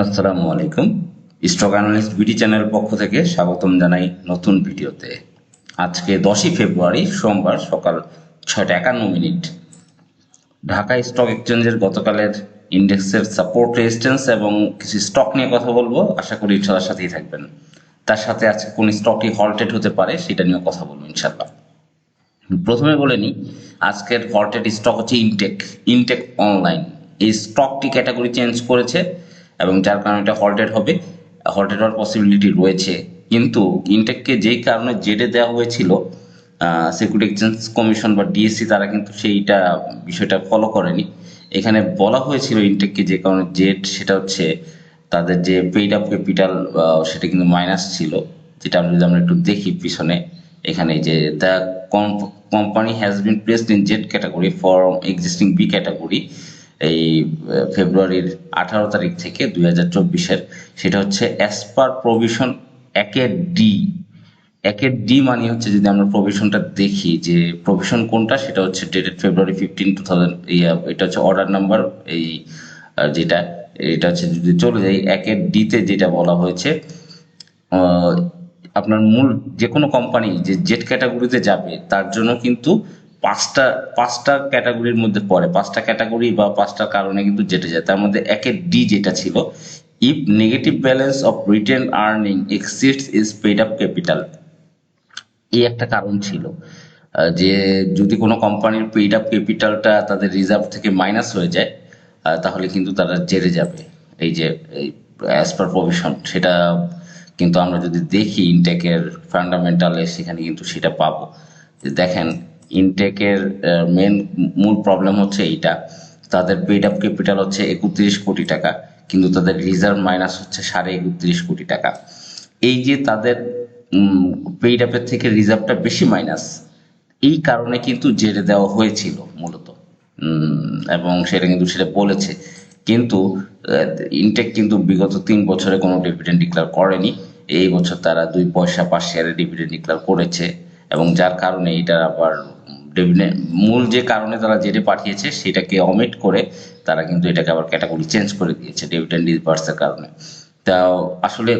আসসালামু আলাইকুম। Stock analyst BD channel পক্ষ থেকে স্বাগতম জানাই নতুন ভিডিওতে। আজকে দশই ফেব্রুয়ারি, সোমবার সকাল ছয়টা একান্ন মিনিট। ঢাকা স্টক এক্সচেঞ্জের গতকালের ইন্ডেক্সের সাপোর্ট রেজিস্ট্যান্স এবং কিছু স্টক নিয়ে কথা বলব। আশা করি সবার সাথেই থাকবেন। তার সাথে আজকে কোন স্টকটি হল্টেড হতে পারে সেটা নিয়েও কথা বলব ইনশাল্লাহ প্রথমে বলে নিই, আজকের হল্টেড স্টক হচ্ছে ইনটেক ইনটেক অনলাইন এই স্টকটি ক্যাটাগরি চেঞ্জ করেছে। এবং যার কারণে এটা হল্টেড হবে। হল্টেড হওয়ার পসিবিলিটি রয়েছে। কিন্তু ইনটেককে যেই কারণে জেডে দেওয়া হয়েছিল সিকিউরিটি এক্সচেঞ্জ কমিশন বা ডিএসসি তারা কিন্তু সেইটা বিষয়টা ফলো করেনি। এখানে বলা হয়েছিল ইনটেককে যে কারণে জেড সেটা হচ্ছে তাদের যে পেইড আপ ক্যাপিটাল সেটা কিন্তু মাইনাস ছিল। যেটা আমরা যদি আমরা একটু দেখি পিছনে, এখানে যে the company has been placed in Z category for existing B category এই ফেব্রুয়ারির আঠারো তারিখ থেকে দুই হাজার চব্বিশের। সেটা হচ্ছে অ্যাজ পার প্রভিশন একের ডি একের ডি মানে হচ্ছে যদি আমরা প্রভিশনটা দেখি যে প্রভিশন কোনটা, সেটা হচ্ছে dated February fifteen two thousand এটা হচ্ছে অর্ডার নাম্বার এই যেটা, এটা হচ্ছে যদি চলে যাই একের ডিতে যেটা বলা হয়েছে আপনার মূল যে কোনো কোম্পানি যে জেট ক্যাটাগরিতে যাবে, তার জন্য কিন্তু পাঁচটা পাঁচটা ক্যাটাগরির মধ্যে পড়ে। পাঁচটা ক্যাটাগরি বা পাঁচটা কারণে কিন্তু জেটে যায়। তার মধ্যে একের ডি যেটা ছিল if negative balance of retained earning exceeds is paid up capital এই একটা কারণ ছিল। যে যদি কোনো কোম্পানির পেইড আপ ক্যাপিটালটা তাদের রিজার্ভ থেকে মাইনাস হয়ে যায় তাহলে কিন্তু তারা জেরে যাবে। এই যে অ্যাজ পার প্রভিশন সেটা কিন্তু আমরা যদি দেখি ইনটেকের ফান্ডামেন্টালে সেখানে কিন্তু সেটা পাবো। দেখেন ইনটেকের মেন মূল প্রবলেম হচ্ছে এইটা। তাদের পেইড আপ ক্যাপিটাল হচ্ছে একত্রিশ কোটি টাকা, কিন্তু তাদের রিজার্ভ মাইনাস হচ্ছে সাড়ে একত্রিশ কোটি টাকা। এই যে তাদের পেইড আপের থেকে রিজার্ভটা বেশি মাইনাস এই কারণে কিন্তু জেরে দেওয়া হয়েছিল মূলত। এবং সেটা কিন্তু সেটা বলেছে। কিন্তু ইনটেক কিন্তু বিগত তিন বছরে কোনো ডিভিডেন্ড ডিক্লেয়ার করেনি। এই বছর তারা দুই পয়সা পার শেয়ারে ডিভিডেন্ড ডিক্লেয়ার করেছে। এবং যার কারণে এটা আবার মূল যে কারণে তারা জেরে পাঠিয়েছে সেটাকে অমিট করে তারা কিন্তু এটাকে আবার ক্যাটাগরি চেঞ্জ করে দিয়েছে ডিভিডেন্ড রিভার্সের কারণে। তা আসলে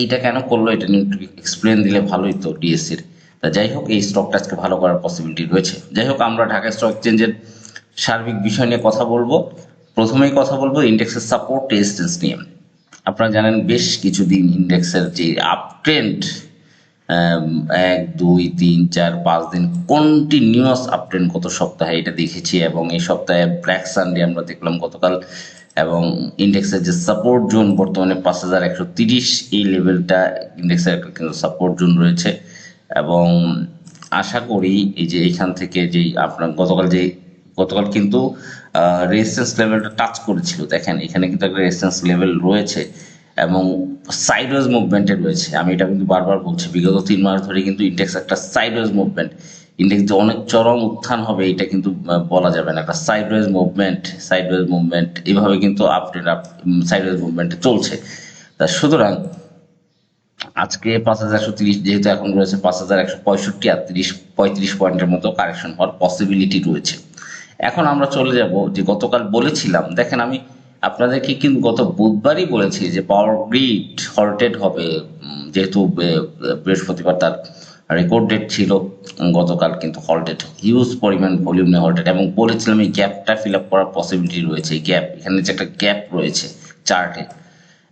এইটা কেন করল এটা নিয়ে একটু এক্সপ্লেন দিলে ভালোই তো ডিএসসির তা যাই হোক, এই স্টকটা আজকে ভালো করার পসিবিলিটি রয়েছে। যাই হোক, আমরা ঢাকা স্টক এক্সচেঞ্জের সার্বিক বিষয় নিয়ে কথা বলব। প্রথমেই কথা বলব ইন্ডেক্সের সাপোর্ট রেজিস্ট্যান্স নিয়ে। আপনারা জানেন বেশ কিছুদিন ইন্ডেক্সের যে আপ ট্রেন্ড এক, দুই, তিন, চার, পাঁচ দিন কন্টিনিউয়াস আপ ট্রেন্ড গত সপ্তাহে এটা দেখেছি এবং এই সপ্তাহে ব্ল্যাক সানডে আমরা দেখলাম গতকাল এবং ইন্ডেক্সের যে সাপোর্ট জোন বর্তমানে পাঁচ হাজার একশো তিরিশ, এই লেভেলটা ইন্ডেক্সের একটা কিন্তু সাপোর্ট জোন রয়েছে এবং আশা করি এই যে এখান থেকে যে আপনার গতকাল যে, গতকাল কিন্তু রেজিস্ট্যান্স লেভেলটা টাচ করেছিল। দেখেন, এখানে কিন্তু একটা রেজিস্ট্যান্স লেভেল রয়েছে। এবং সাইডওয়েজ মুভমেন্টে রয়েছে। আমি এটা কিন্তু বারবার বলছি, বিগত তিন মাস ধরে কিন্তু ইন্ডেক্স একটা সাইডওয়েজ মুভমেন্ট ইন্ডেক্স যে অনেক চরম উত্থান হবে, এটা কিন্তু বলা যাবে না। একটা সাইডওয়েজ মুভমেন্ট সাইডওয়েজ মুভমেন্ট এইভাবে কিন্তু up trend up sideways movement চলছে। তা সুতরাং, আজকে পাঁচ হাজার একশো তিরিশ যেহেতু এখন রয়েছে পাঁচ হাজার একশো পঁয়ষট্টি আর তিরিশ, পঁয়ত্রিশ পয়েন্টের মতো কারেকশন হওয়ার পসিবিলিটি রয়েছে। এখন আমরা চলে যাব, যে গতকাল বলেছিলাম, দেখেন আমি আপনাদেরকে কিন্তু গত বুধবারই বলেছি যে পাওয়ার গ্রিড হল্টেড হবে? যেহেতু বৃহস্পতিবার তার রেকর্ড ডেট ছিল গতকাল কিন্তু হল্টেড হিউজ পরিমাণ ভলিউম নিয়ে হল্টেড এবং বলেছিলাম এই গ্যাপটা ফিল আপ করার পসিবিলিটি রয়েছে। এই গ্যাপ এখানে যে একটা গ্যাপ রয়েছে চার্টে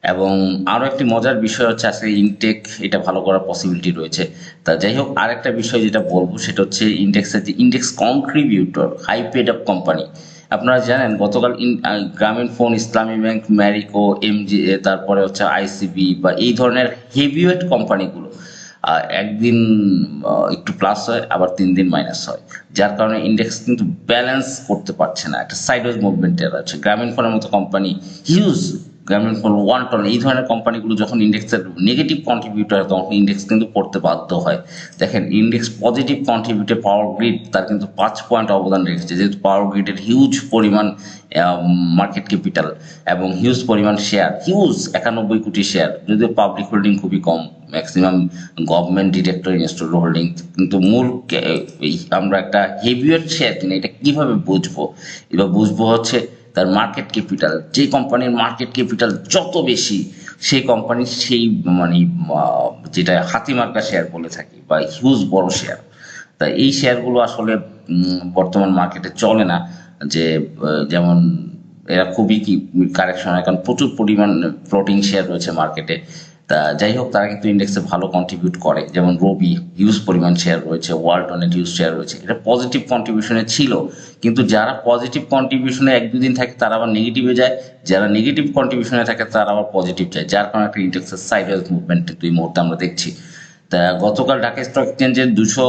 এবং আরও একটি মজার বিষয় হচ্ছে আজকে ইনটেক এটা ভালো করার পসিবিলিটি রয়েছে। তা যাই হোক, আরেকটা বিষয় যেটা বলব, সেটা হচ্ছে ইন্ডেক্সের যে index contributor high paid up company আপনারা জানেন, গতকাল গ্রামীণ ফোন, ইসলামী ব্যাংক, ম্যারিকো, এমজি তারপরে হচ্ছে আইসিবি বা এই ধরনের হেভিওয়েট কোম্পানিগুলো একদিন একটু প্লাস হয়, আবার তিন দিন মাইনাস হয়। যার কারণে ইন্ডেক্স কিন্তু ব্যালেন্স করতে পারছে না। একটা সাইডওয়েজ মুভমেন্টের আছে। গ্রামীণ ফোনের মতো company huge Grameen phone Walton এই ধরনের কোম্পানিগুলো যখন ইন্ডেক্সের নেগেটিভ কন্ট্রিবিউটার তখন ইন্ডেক্স কিন্তু পড়তে বাধ্য হয়। দেখেন ইন্ডেক্স পজিটিভ কন্ট্রিবিউটে পাওয়ার গ্রিড তার কিন্তু পাঁচ পয়েন্ট অবদান রেখেছে, যেহেতু পাওয়ার গ্রিডের হিউজ পরিমাণ মার্কেট ক্যাপিটাল এবং হিউজ পরিমাণ শেয়ার হিউজ একানব্বই কোটি শেয়ার যদিও পাবলিক হোল্ডিং খুবই কম maximum government director install holding কিন্তু মূল আমরা একটা হেভিওয়েট শেয়ার কিনা, এটা কীভাবে বুঝব? এবার বুঝব হচ্ছে তার মার্কেট ক্যাপিটাল যে কোম্পানির মার্কেট ক্যাপিটাল যত বেশি, সেই কোম্পানির সেই মানে যেটা হাতিমার্কা শেয়ার বলে থাকি বা হিউজ বড় শেয়ার তা এই শেয়ারগুলো আসলে বর্তমান মার্কেটে চলে না। যে যেমন এরা খুবই কি কারেকশন হয়। কারণ প্রচুর পরিমাণ ফ্লোটিং শেয়ার রয়েছে মার্কেটে তা যাই হোক, তারা কিন্তু ইন্ডেক্সে ভালো কন্ট্রিবিউট করে। যেমন রবি হিউজ পরিমাণ শেয়ার রয়েছে ওয়ালটনের হিউজ শেয়ার রয়েছে। এটা পজিটিভ কন্ট্রিবিউশনে ছিল, কিন্তু যারা পজিটিভ কন্ট্রিবিউশনে এক দুদিন থাকে, তারা আবার নেগেটিভে যায়। যারা নেগেটিভ কন্ট্রিবিউশনে থাকে, তারা আবার পজিটিভ যায়। যার কারণে একটা ইন্ডেক্সের সাইডওয়েজ মুভমেন্ট কিন্তু এই মুহূর্তে আমরা দেখছি। তা গতকাল ঢাকা স্টক এক্সচেঞ্জে দুশো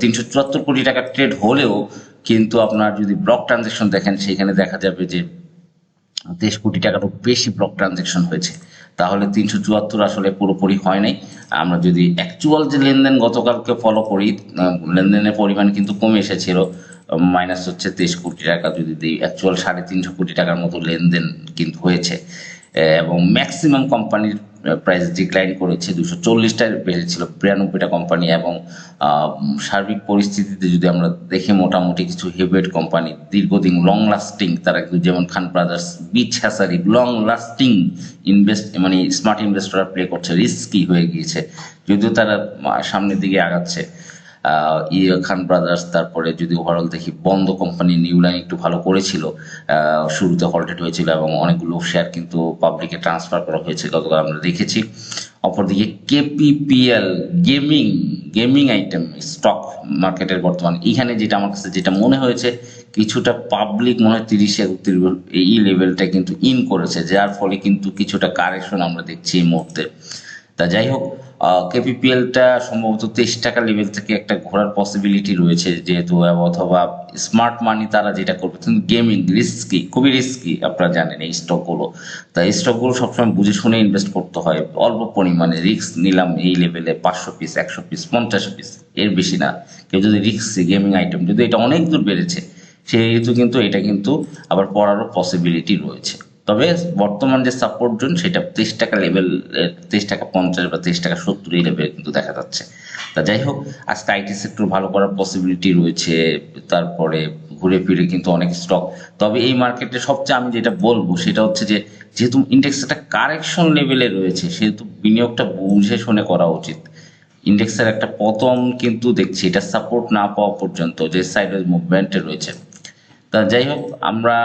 তিনশো চুয়াত্তর কোটি টাকা ট্রেড হলেও কিন্তু আপনার যদি ব্লক ট্রানজেকশন দেখেন, সেখানে দেখা যাবে যে তেইশ কোটি টাকারও বেশি ব্লক ট্রানজেকশন হয়েছে। তাহলে তিনশো চুয়াত্তর আসলে পুরোপুরি হয় নাই। আমরা যদি অ্যাকচুয়াল যে লেনদেন গতকালকে ফলো করি লেনদেনের পরিমাণ কিন্তু কমে এসেছিল মাইনাস হচ্ছে তেইশ কোটি টাকা যদি দিই অ্যাকচুয়াল সাড়ে তিনশো কোটি টাকার মতো লেনদেন কিন্তু হয়েছে। এবং ম্যাক্সিমাম কোম্পানির প্রাইস ডিক্লাইন করেছে। দুশো চল্লিশটার বেড়েছিল বিরানব্বইটা কোম্পানি এবং সার্বিক পরিস্থিতিতে যদি আমরা দেখি, মোটামুটি কিছু হেভেট কোম্পানি দীর্ঘদিন লং লাস্টিং তারা কিন্তু যেমন Khan brothers, beach hatchery long lasting invest মানে স্মার্ট ইনভেস্টররা প্লে করছে রিস্কি হয়ে গিয়েছে। যদিও তারা সামনের দিকে আগাচ্ছে। ইয়ে খান ব্রাদার্স তারপরে যদি ওভারঅল দেখি বন্ধ কোম্পানি নিউ লাইন একটু ভালো করেছিল শুরুতে হল্টেড হয়েছিল এবং অনেকগুলো শেয়ার কিন্তু পাবলিকে ট্রান্সফার করা হয়েছে গতকাল আমরা দেখেছি। অপরদিকে KPPL gaming gaming item stock মার্কেটের বর্তমান। এখানে যেটা আমার কাছে যেটা মনে হয়েছে, কিছুটা পাবলিক মনে হয় তিরিশ এই লেভেলটা কিন্তু ইন করেছে, যার ফলে কিন্তু কিছুটা কারেকশন আমরা দেখছি এই মুহূর্তে। তা যাই হোক কেপিপিএলটা সম্ভবত তেইশ টাকা লেভেল থেকে একটা ঘোরার পসিবিলিটি রয়েছে যেহেতু, অথবা স্মার্ট মানি তারা যেটা করবে, কিন্তু গেমিং রিস্কি খুবই রিস্কি আপনারা জানেন এই স্টকগুলো তা এই স্টকগুলো সবসময় বুঝে শুনে ইনভেস্ট করতে হয়, অল্প পরিমাণে রিস্ক নিলাম এই লেভেলে পাঁচশো পিস একশো পিস পঞ্চাশ পিস এর বেশি না। কেউ যদি রিস্ক গেমিং আইটেম যদি এটা অনেক দূর বেড়েছে, সেহেতু কিন্তু এটা কিন্তু আবার পড়ারও পসিবিলিটি রয়েছে। তবে বর্তমান যে সাপোর্ট জোন, সেটা তেইশ টাকা লেভেল তেইশ টাকা পঞ্চাশ বা তেইশ টাকা সত্তর এই লেভেল কিন্তু দেখা যাচ্ছে। তা যাই হোক, আজকে আইটি সেক্টর ভালো করার পসিবিলিটি রয়েছে, তারপরে ঘুরে ফিরে কিন্তু অনেক স্টক তবে এই মার্কেটে সবচেয়ে আমি যেটা বলব, সেটা হচ্ছে যে, যেহেতু ইন্ডেক্স একটা কারেকশন লেভেলে রয়েছে, সেহেতু বিনিয়োগটা বুঝে শুনে করা উচিত। ইন্ডেক্সের একটা পতন কিন্তু দেখছি, এটা সাপোর্ট না পাওয়া পর্যন্ত, যে সাইডওয়েজ মুভমেন্টে রয়েছে। তা যাই হোক, আমরা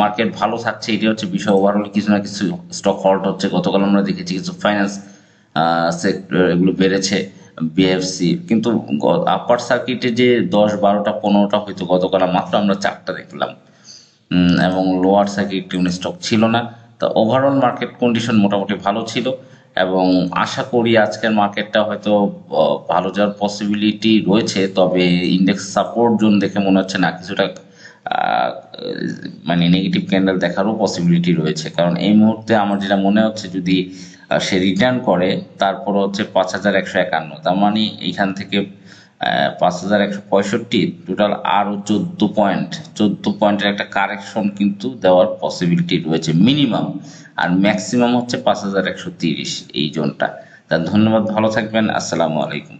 মার্কেট ভালো থাকছে এটি হচ্ছে বিষয়। ওভারঅল কিছু না কিছু স্টক হল্ট হচ্ছে। গতকাল আমরা দেখেছি কিছু ফাইন্যান্স সেক্টর এগুলো বেড়েছে বিএফসি কিন্তু আপার সার্কিটে যে দশ, বারোটা, পনেরোটা হয়তো গতকাল মাত্র আমরা চারটা দেখলাম। এবং লোয়ার সার্কিট টিউন স্টক ছিল না। তা ওভারঅল মার্কেট কন্ডিশন মোটামুটি ভালো ছিল। এবং আশা করি আজকের মার্কেটটা হয়তো ভালো যাওয়ার পসিবিলিটি রয়েছে। তবে ইন্ডেক্স সাপোর্ট জোন দেখে মনে হচ্ছে না, কিছুটা মানে নেগেটিভ ক্যান্ডেল দেখারও পসিবিলিটি রয়েছে। কারণ এই মুহূর্তে আমার যেটা মনে হচ্ছে, যদি সে রিটার্ন করে তারপর হচ্ছে পাঁচ হাজার একশো একান্ন। তার মানে এইখান থেকে পাঁচ হাজার একশো পঁয়ষট্টি টোটাল আরও চোদ্দ পয়েন্ট চোদ্দ পয়েন্টের একটা কারেকশন কিন্তু দেওয়ার পসিবিলিটি রয়েছে মিনিমাম আর ম্যাক্সিমাম হচ্ছে পাঁচ হাজার একশো তিরিশ এই জোনটা তা ধন্যবাদ, ভালো থাকবেন, আসসালামু আলাইকুম।